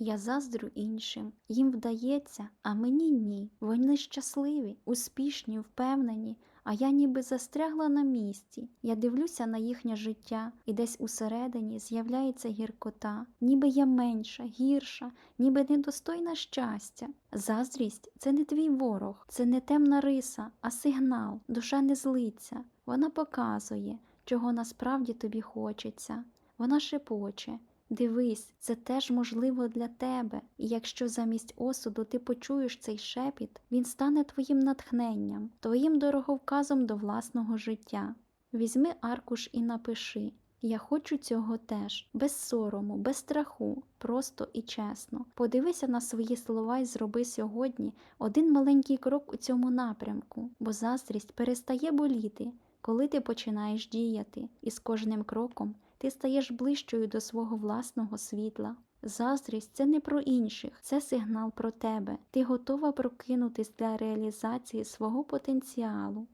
Я заздрю іншим, їм вдається, а мені ні. Вони щасливі, успішні, впевнені, а я ніби застрягла на місці. Я дивлюся на їхнє життя, і десь усередині з'являється гіркота, ніби я менша, гірша, ніби недостойна щастя. Заздрість це не твій ворог, це не темна риса, а сигнал. Душа не злиться. Вона показує, чого насправді тобі хочеться. Вона шепоче. Дивись, це теж можливо для тебе, і якщо замість осуду ти почуєш цей шепіт, він стане твоїм натхненням, твоїм дороговказом до власного життя. Візьми аркуш і напиши Я хочу цього теж, без сорому, без страху, просто і чесно. Подивися на свої слова і зроби сьогодні один маленький крок у цьому напрямку, бо заздрість перестає боліти, коли ти починаєш діяти, і з кожним кроком ти стаєш ближчою до свого власного світла. Заздрість це не про інших, це сигнал про тебе. Ти готова прокинутись для реалізації свого потенціалу.